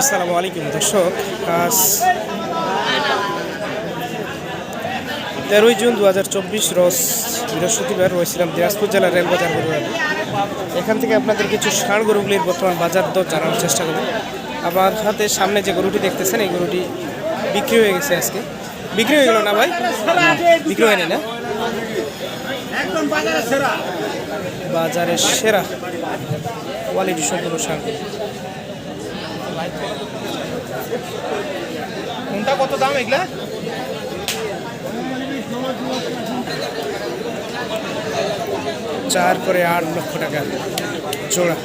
আসসালামু আলাইকুম দর্শক। আজ তেরোই জুন দু হাজার চব্বিশ রস বৃহস্পতিবার রয়েছিলাম দিনাজপুর জেলার রেলবাজার গরুহাটে এখান থেকে আপনাদের কিছু ষাঁড় গরুগুলির বর্তমান বাজার দর জানানোর চেষ্টা করব। আমার হাতে সামনে যে গরুটি দেখতেছেন এই গরুটি বিক্রি হয়ে গেছে আজকে। বিক্রি হয়ে গেল না ভাই? বিক্রি হয়নি না? বাজারের সেরা। কোয়ালিটি সম্পূর্ণ ষাঁড়। কোনটা কত দাম এগুলা? চার করে আট লক্ষ টাকা। জোড়া।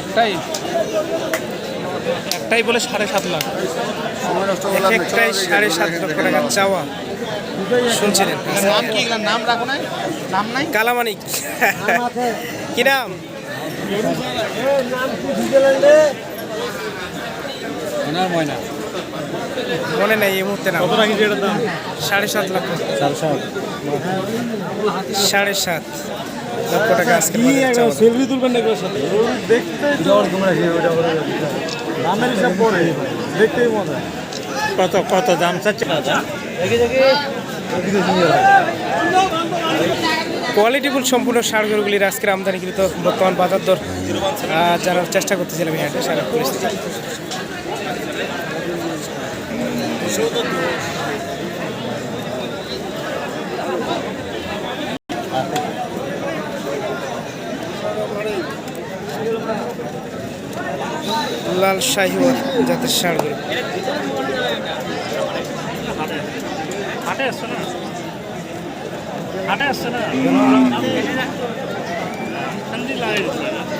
একটাই। একটাই বলে সাড়ে সাত লাখ। একটাই সাড়ে সাত লক্ষ টাকা চাওয়া। শুনছিলেন? নাম কি? নাম রাখো না নাম নাই? কালামানিক। কি নাম? মনে নেই এই মুহূর্তে না সাড়ে সাত লক্ষ। সাড়ে সাত। লক্ষ টাকা আজকে বাজারে সেলফি তুলবেন না সাথে? দেখতে দামের হিসাব পরে। দেখতেই মজা। কত কত দাম চাচ্ছে কোয়ালিটিফুল সম্পূর্ণ সার গরুগুলির আজকের আমদানিকৃত বর্তমান বাজার দর জানার চেষ্টা করতেছিলাম সারা পরিস্থিতি লাল শাহিওয়াল জাতের ষাঁড় গরু হাটে আসছো না? হাটে আসছো না?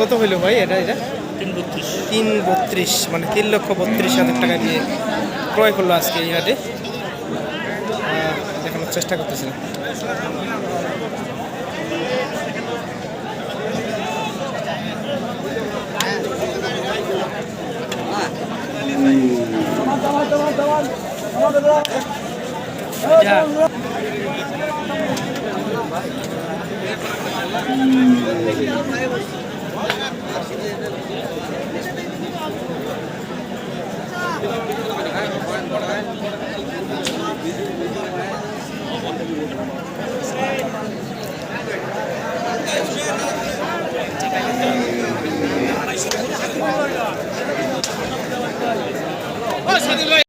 কত হইল ভাই এটা এটা? তিন বত্রিশ। মানে তিন লক্ষ বত্রিশ হাজার টাকা দিয়ে ক্রয় করল আজকে এই হাটে। দেখানোর চেষ্টা করতেছিলাম আমাদের সোজা